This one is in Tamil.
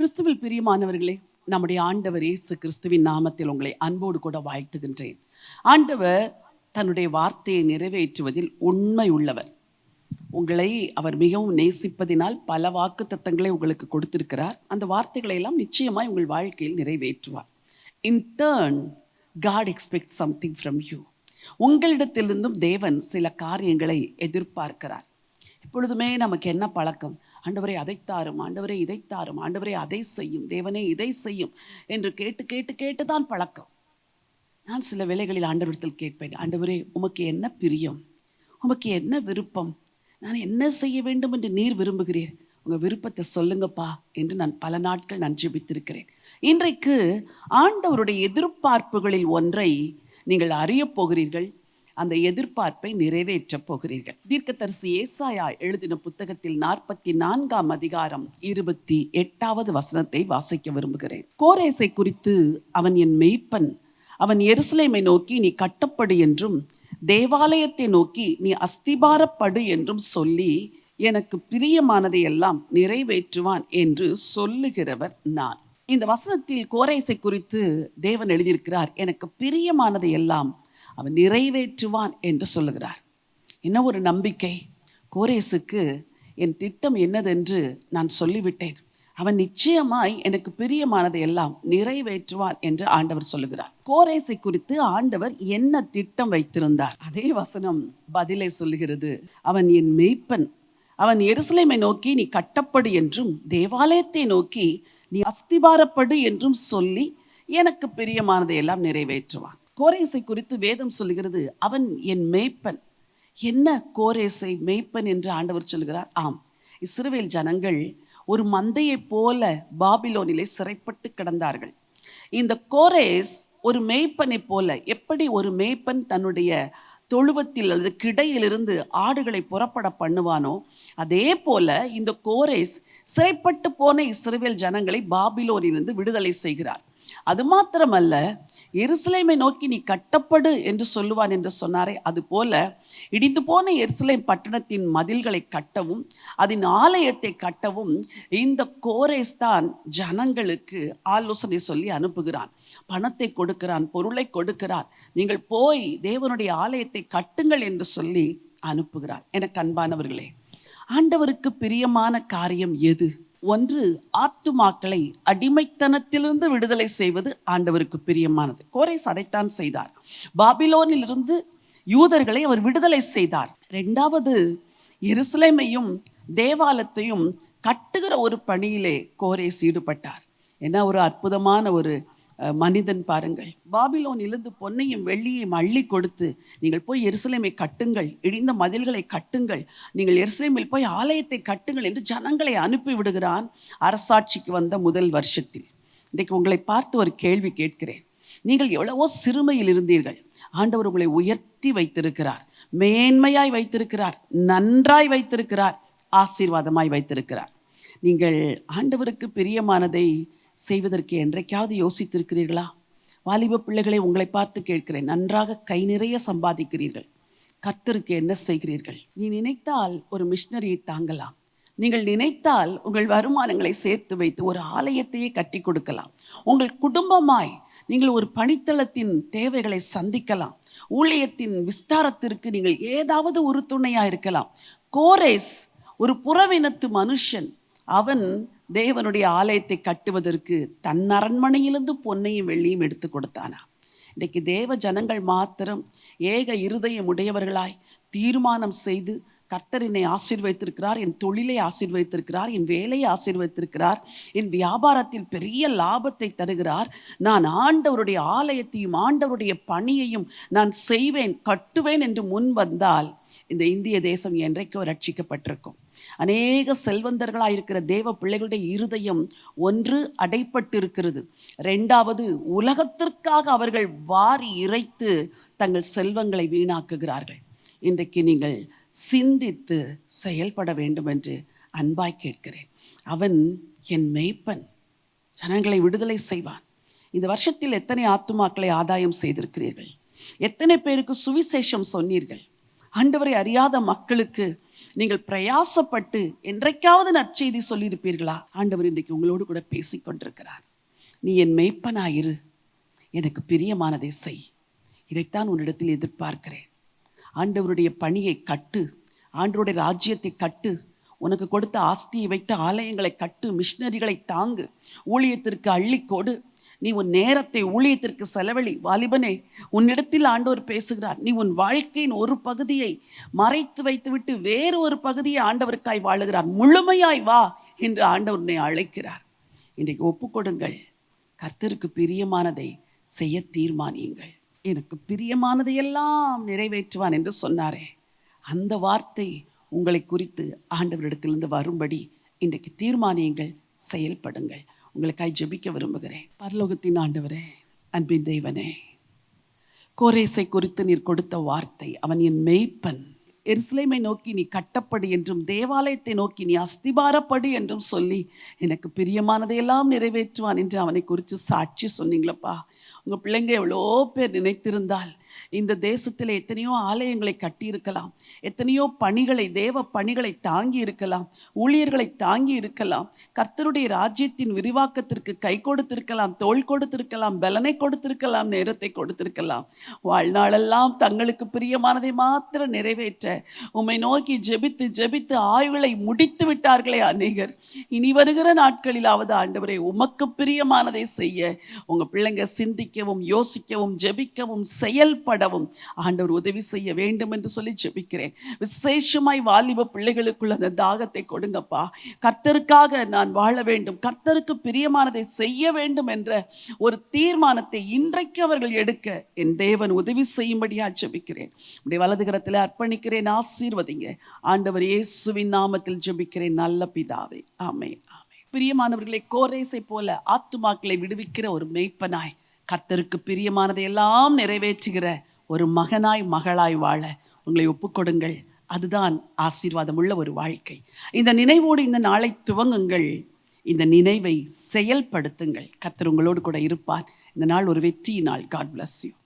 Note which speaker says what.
Speaker 1: கிறிஸ்துவில் பிரியமானவர்களே நம்முடைய ஆண்டவர் இயேசு கிறிஸ்துவின் நாமத்தில் உங்களை அன்போடு கூட வாழ்த்துகின்றேன். ஆண்டவர் தன்னுடைய வார்த்தையை நிறைவேற்றுவதில் உண்மை உள்ளவர். உங்களை அவர் மிகவும் நேசிப்பதினால் பல வாக்கு தத்தங்களை உங்களுக்கு கொடுத்திருக்கிறார். அந்த வார்த்தைகளை எல்லாம் நிச்சயமாய் உங்கள் வாழ்க்கையில் நிறைவேற்றுவார். In turn God expect something from you உங்களிடத்திலிருந்தும் தேவன் சில காரியங்களை எதிர்பார்க்கிறார். எப்பொழுதுமே நமக்கு என்ன பழக்கம்? ஆண்டவரே அதை தாரும் ஆண்டவரே இதை தாரும் ஆண்டவரே அதை செய்யும் தேவனே இதை செய்யும் என்று கேட்டு கேட்டு கேட்டு தான் பழக்கம். நான் சில வேளைகளில் ஆண்டவரிடத்தில் கேட்பேன் ஆண்டவரே உமக்கு என்ன பிரியம்? உமக்கு என்ன விருப்பம்? நான் என்ன செய்ய வேண்டும் என்று நீர் விரும்புகிறீர்? உங்கள் விருப்பத்தை சொல்லுங்கப்பா என்று நான் பல நாட்கள் நான் ஜெபித்திருக்கிறேன். இன்றைக்கு ஆண்டவருடைய எதிர்பார்ப்புகளில் ஒன்றை நீங்கள் அறியப் போகிறீர்கள். அந்த எதிர்பார்ப்பை நிறைவேற்றப் போகிறீர்கள். தீர்க்கதரிசி ஏசாயா எழுதின புத்தகத்தில் நாற்பத்தி நான்காம் அதிகாரம் இருபத்தி எட்டாவது வசனத்தை வாசிக்க விரும்புகிறேன். கோரேசை குறித்து அவன் என் மெய்ப்பன் அவன் எருசலேமை நோக்கி நீ கட்டப்படு என்றும் தேவாலயத்தை நோக்கி நீ அஸ்திபாரப்படு என்றும் சொல்லி எனக்கு பிரியமானதை எல்லாம் நிறைவேற்றுவான் என்று சொல்லுகிறவர் நான். இந்த வசனத்தில் கோரேசை குறித்து தேவன் எழுதியிருக்கிறார் எனக்கு பிரியமானதை எல்லாம் அவன் நிறைவேற்றுவான் என்று சொல்லுகிறார். என்ன ஒரு நம்பிக்கை? கோரேசுக்கு என் திட்டம் என்னதென்று நான் சொல்லிவிட்டேன். அவன் நிச்சயமாய் எனக்கு பிரியமானதை எல்லாம் நிறைவேற்றுவான் என்று ஆண்டவர் சொல்லுகிறார். கோரேசை குறித்து ஆண்டவர் என்ன திட்டம் வைத்திருந்தார்? அதே வசனம் பதிலை சொல்லுகிறது. அவன் என் மெய்ப்பன். அவன் எருசலேமை நோக்கி நீ கட்டப்படு என்றும் தேவாலயத்தை நோக்கி நீ அஸ்திபாரப்படு என்றும் சொல்லி எனக்கு பிரியமானதை எல்லாம் நிறைவேற்றுவான். கோரேசை குறித்து வேதம் சொல்லுகிறது. அவன் என் மேய்ப்பன். என்ன கோரேசை மேய்ப்பன் என்று ஆண்டவர் சொல்கிறார் ஆம். இஸ்ரவேல் ஜனங்கள் ஒரு மந்தையைப் போல பாபிலோனிலே சிறைப்பட்டு கிடந்தார்கள். இந்த கோரேஸ் ஒரு மேய்ப்பனை போல எப்படி ஒரு மேய்ப்பன் தன்னுடைய தொழுவத்தில் அல்லது கிடையிலிருந்து ஆடுகளை புறப்பட பண்ணுவானோ அதே போல இந்த கோரேஸ் சிறைப்பட்டு போன இஸ்ரவேல் ஜனங்களை பாபிலோனிலிருந்து விடுதலை செய்கிறார். அது மாத்திரமல்ல எருசலேமை நோக்கி நீ கட்டப்படு என்று சொல்லுவான் என்று சொன்னாரே. அதுபோல இடிந்து போன எருசலேம் பட்டணத்தின் மதில்களை கட்டவும் அதன் ஆலயத்தை கட்டவும் இந்த கோரேஸ் தான் ஜனங்களுக்கு ஆலோசனை சொல்லி அனுப்புகிறான். பணத்தை கொடுக்கிறான் பொருளை கொடுக்கிறான். நீங்கள் போய் தேவனுடைய ஆலயத்தை கட்டுங்கள் என்று சொல்லி அனுப்புகிறார் எனக்கு அன்பானவர்களே ஆண்டவருக்கு பிரியமான காரியம் எது? ஒன்று ஆத்துமாக்களை அடிமைத்தனத்திலிருந்து விடுதலை செய்வது ஆண்டவருக்கு பிரியமானது. கோரேஸ் அதைத்தான் செய்தார். பாபிலோனிலிருந்து யூதர்களை அவர் விடுதலை செய்தார். ரெண்டாவது எருசலேமையும் தேவாலயத்தையும் கட்டுகிற ஒரு பணியிலே கோரேஸ் ஈடுபட்டார். என்ன ஒரு அற்புதமான ஒரு மனிதன் பாருங்கள். பாபிலோனிலிருந்து பொன்னையும் வெள்ளியையும் அள்ளி கொடுத்து நீங்கள் போய் எருசலேமை கட்டுங்கள். இடிந்த மதில்களை கட்டுங்கள். நீங்கள் எருசலேமில் போய் ஆலயத்தை கட்டுங்கள் என்று ஜனங்களை அனுப்பி விடுகிறான் அரசாட்சிக்கு வந்த முதல் வருஷத்தில். இன்றைக்கு உங்களை பார்த்து ஒரு கேள்வி கேட்கிறேன். நீங்கள் எவ்வளவோ சிறுமையில் இருந்தீர்கள். ஆண்டவர் உங்களை உயர்த்தி வைத்திருக்கிறார். மேன்மையாய் வைத்திருக்கிறார். நன்றாய் வைத்திருக்கிறார். ஆசீர்வாதமாய் வைத்திருக்கிறார். நீங்கள் ஆண்டவருக்கு பிரியமானதை செய்வதற்கு என்றைக்காவது யோசித்திருக்கிறீர்களா? வாலிப பிள்ளைகளை உங்களை பார்த்து கேட்கிறேன். நன்றாக கை நிறைய சம்பாதிக்கிறீர்கள். கத்தருக்கு என்ன செய்கிறீர்கள்? நீ நினைத்தால் ஒரு மிஷினரியை தாங்கலாம். நீங்கள் நினைத்தால் உங்கள் வருமானங்களை சேர்த்து வைத்து ஒரு ஆலயத்தையே கட்டி கொடுக்கலாம். உங்கள் குடும்பமாய் நீங்கள் ஒரு பணித்தளத்தின் தேவைகளை சந்திக்கலாம். ஊழியத்தின் விஸ்தாரத்திற்கு நீங்கள் ஏதாவது ஒரு துணையாக இருக்கலாம் கோரேஸ் ஒரு புறவினத்து மனுஷன். அவன் தேவனுடைய ஆலயத்தை கட்டுவதற்கு தன் அரண்மனையிலிருந்து பொன்னையும் வெள்ளியும் எடுத்து கொடுத்தானா? இன்றைக்கு தேவ ஜனங்கள் மாத்திரம் ஏக இருதயம் உடையவர்களாய் தீர்மானம் செய்து கர்த்தர் என்னை ஆசீர்வதித்திருக்கிறார் என் தொழிலை ஆசீர்வதித்திருக்கிறார் என் வேலையை ஆசீர்வதித்திருக்கிறார் என் வியாபாரத்தில் பெரிய லாபத்தை தருகிறார். நான் ஆண்டவருடைய ஆலயத்தையும் ஆண்டவருடைய பணியையும் நான் செய்வேன் கட்டுவேன் என்று முன் வந்தால் இந்த இந்திய தேசம் என்றைக்கோ ரட்சிக்கப்பட்டிருக்கும். அநேக செல்வந்தர்களாக இருக்கிற தேவ பிள்ளைகளுடைய இருதயம் ஒன்று அடைப்பட்டிருக்கிறது. ரெண்டாவது உலகத்திற்காக அவர்கள் வாரி இறைத்து தங்கள் செல்வங்களை வீணாக்குகிறார்கள். இன்றைக்கு நீங்கள் சிந்தித்து செயல்பட வேண்டும் என்று அன்பாய் கேட்கிறேன். அவன் என் மேய்ப்பன். ஜனங்களை விடுதலை செய்வான். இந்த வருஷத்தில் எத்தனை ஆத்துமாக்களை ஆதாயம் செய்திருக்கிறீர்கள்? எத்தனை பேருக்கு சுவிசேஷம் சொன்னீர்கள்? ஆண்டவரை அறியாத மக்களுக்கு நீங்கள் பிரயாசப்பட்டு என்றைக்காவது நற்செய்தி சொல்லியிருப்பீர்களா? ஆண்டவர் இன்றைக்கு உங்களோடு கூட பேசிக் கொண்டிருக்கிறார். நீ என் மெய்ப்பனாயிரு. எனக்கு பிரியமானதை செய். இதைத்தான் உன்னிடத்தில் எதிர்பார்க்கிறேன். ஆண்டவருடைய பணியை கட்டு. ஆண்டவருடைய ராஜ்யத்தை கட்டு. உனக்கு கொடுத்த ஆஸ்தியை வைத்த ஆலயங்களை கட்டு மிஷினரிகளை தாங்கு ஊழியத்திற்கு அள்ளி கொடு. நீ உன் நேரத்தை ஊழியத்திற்கு செலவழி. வாலிபனே உன்னிடத்தில் ஆண்டவர் பேசுகிறார். நீ உன் வாழ்க்கையின் ஒரு பகுதியை மறைத்து வைத்துவிட்டு வேறு ஒரு பகுதியை ஆண்டவருக்காய் வாழுகிறார். முழுமையாய் வா என்று ஆண்டவர் உன்னை அழைக்கிறார். இன்றைக்கு ஒப்புக்கொடுங்கள். கர்த்தருக்கு பிரியமானதை செய்ய தீர்மானியுங்கள். எனக்கு பிரியமானதையெல்லாம் நிறைவேற்றுவான் என்று சொன்னாரே. அந்த வார்த்தை உங்களை குறித்து ஆண்டவரிடத்திலிருந்து வரும்படி இன்றைக்கு தீர்மானியுங்கள் செயல்படுங்கள். உங்களுக்காய் ஜெபிக்க விரும்புகிறேன். பரலோகத்தின் ஆண்டவரே அன்பின் தெய்வனே கோரேசை குறித்து நீர் கொடுத்த வார்த்தை அவன் என் மெய்ப்பன். எருசலேமை நோக்கி நீ கட்டப்படு என்றும் தேவாலயத்தை நோக்கி நீ அஸ்திபாரப்படு என்றும் சொல்லி எனக்கு பிரியமானதையெல்லாம் நிறைவேற்றுவான் என்று அவனை குறித்து சாட்சி சொன்னீங்களப்பா. உங்கள் பிள்ளைங்க எவ்வளோ பேர் நினைத்திருந்தால் இந்த தேசத்தில் எத்தனையோ ஆலயங்களை கட்டியிருக்கலாம் எத்தனையோ பணிகளை தேவ பணிகளை தாங்கி இருக்கலாம் ஊழியர்களை தாங்கி இருக்கலாம் கர்த்தருடைய ராஜ்யத்தின் விரிவாக்கத்திற்கு கை கொடுத்திருக்கலாம் தோள் கொடுத்திருக்கலாம் பலனை கொடுத்திருக்கலாம் நேரத்தை கொடுத்திருக்கலாம். வாழ்நாளெல்லாம் தங்களுக்கு பிரியமானதை மாத்திரம் நிறைவேற்ற உம்மை நோக்கி ஜெபித்து ஜெபித்து ஆய்வுகளை முடித்து விட்டார்களே அநேகர். இனி வருகிற நாட்களிலாவது ஆண்டவரை உமக்கு பிரியமானதை செய்ய உங்க பிள்ளைங்க சிந்திக்கவும் யோசிக்கவும் ஜெபிக்கவும் செயல்படவும் ஆண்டவர் உதவி செய்ய வேண்டும் என்று சொல்லி ஜெபிக்கிறேன். விசேஷமாய் வாலிப பிள்ளைகளுக்குள்ள அந்த தாகத்தை கொடுங்கப்பா. கர்த்தருக்காக நான் வாழ வேண்டும். கர்த்தருக்கு பிரியமானதை செய்ய வேண்டும் என்ற ஒரு தீர்மானத்தை இன்றைக்கு அவர்கள் எடுக்க என் தேவன் உதவி செய்யும்படியா ஜெபிக்கிறேன். உடைய வலது கரத்தில் அர்ப்பணிக்கிறேன் ஆசீர்வதிங்க. ஆண்டவர் இயேசுவின் நாமத்தில் ஜெபிக்கிறேன் நல்ல பிதாவே. ஆமே ஆமே பிரியமானவர்களை கோரேசை போல ஆத்துமாக்களை விடுவிக்கிற ஒரு மெய்ப்பனாய் கர்த்தருக்கு பிரியமானதை எல்லாம் நிறைவேற்றுகிற ஒரு மகனாய் மகளாய் வாழ உங்களை ஒப்புக்கொடுங்கள். அதுதான் ஆசீர்வாதம் உள்ள ஒரு வாழ்க்கை. இந்த நினைவோடு இந்த நாளை துவங்குங்கள். இந்த நினைவை செயல்படுத்துங்கள். கத்தர் உங்களோடு கூட இருப்பார். இந்த நாள் ஒரு வெற்றி நாள். God bless you